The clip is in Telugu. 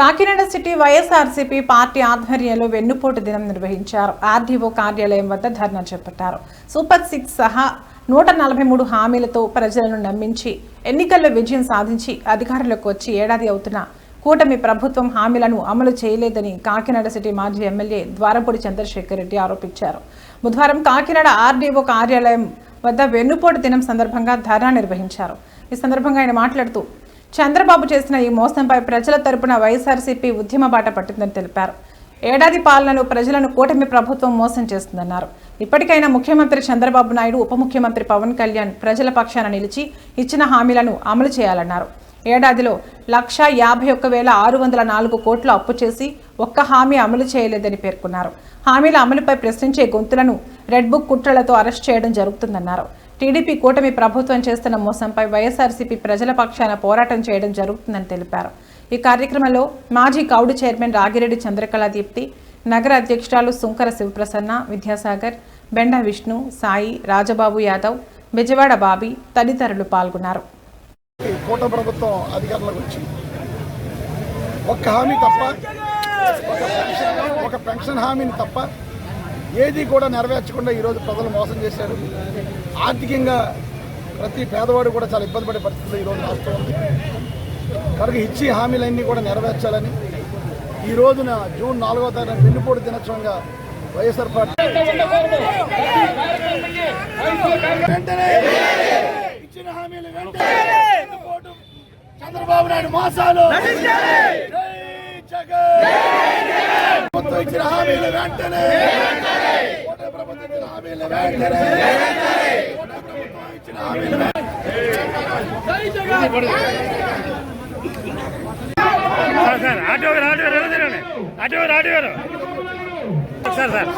కాకినాడ సిటీ వైఎస్ఆర్సీపీ పార్టీ ఆధ్వర్యంలో వెన్నుపోటు దినం నిర్వహించారు. ఆర్డీఓ కార్యాలయం వద్ద ధర్నా చేపట్టారు. సూపర్ సిక్స్ సహా నూట నలభై మూడు హామీలతో ప్రజలను నమ్మించి ఎన్నికల్లో విజయం సాధించి అధికారంలోకి వచ్చి ఏడాది అవుతున్న కూటమి ప్రభుత్వం హామీలను అమలు చేయలేదని కాకినాడ సిటీ మాజీ ఎమ్మెల్యే ద్వారపూడి చంద్రశేఖర్ రెడ్డి ఆరోపించారు. బుధవారం కాకినాడ ఆర్డీఓ కార్యాలయం వద్ద వెన్నుపోటు దినం సందర్భంగా ధర్నా నిర్వహించారు. ఈ సందర్భంగా ఆయన మాట్లాడుతూ చంద్రబాబు చేసిన ఈ మోసంపై ప్రజల తరపున వైఎస్ఆర్సీపీ ఉద్యమ బాట పట్టిందని తెలిపారు. ఏడాది పాలనలో ప్రజలను కూటమి ప్రభుత్వం మోసం చేస్తుందన్నారు. ఇప్పటికైనా ముఖ్యమంత్రి చంద్రబాబు నాయుడు ఉప ముఖ్యమంత్రి పవన్ కళ్యాణ్ ప్రజల పక్షాన నిలిచి ఇచ్చిన హామీలను అమలు చేయాలన్నారు. ఏడాదిలో లక్ష యాభై ఒక్క వేల ఆరు వందల నాలుగు కోట్లు అప్పు చేసి ఒక్క హామీ అమలు చేయలేదని పేర్కొన్నారు. హామీల అమలుపై ప్రశ్నించే గొంతులను రెడ్ బుక్ కుట్రలతో అరెస్ట్ చేయడం జరుగుతుందన్నారు. టీడీపీ కూటమి ప్రభుత్వం చేస్తున్న మోసంపై వైఎస్ఆర్సీపీ ప్రజల పక్షాన పోరాటం చేయడం జరుగుతుందని తెలిపారు. ఈ కార్యక్రమంలో మాజీ కౌడు చైర్మన్ రాగిరెడ్డి చంద్రకళ దీప్తి నగర అధ్యక్షురాలు సుంకర శివప్రసన్న విద్యాసాగర్ బెండ విష్ణు సాయి రాజబాబు యాదవ్ బెజవాడ బాబీ తదితరులు పాల్గొన్నారు. కూట ప్రభుత్వం అధికారంలోకి వచ్చింది. ఒక్క హామీ తప్ప ఒక పెన్షన్ హామీని తప్ప ఏది కూడా నెరవేర్చకుండా ఈరోజు ప్రజలు మోసం చేశారు. ఆర్థికంగా ప్రతి పేదవాడు కూడా చాలా ఇబ్బంది పడే పరిస్థితులు ఈరోజు రాష్ట్రం ఉంది. కనుక ఇచ్చి హామీలన్నీ కూడా నెరవేర్చాలని ఈ రోజున జూన్ నాలుగో తారీఖున వెన్నుపోటు దినోత్సవంగా వైఎస్ఆర్ పార్టీ వెంటనే ఇచ్చిన హామీలు చంద్రబాబు నాయుడు మోసాలు. ఇచ్చిన హామీలు వెంటనే కూటమి ప్రభుత్వం ఇచ్చిన హామీలు వెంటనే కూటమి ప్రభుత్వం ఇచ్చిన హామీలు సార్ ఆటో గారు ఆటో గారు ఎవరు తిరగండి? ఆటో గారు ఆటో గారు సార్ సార్.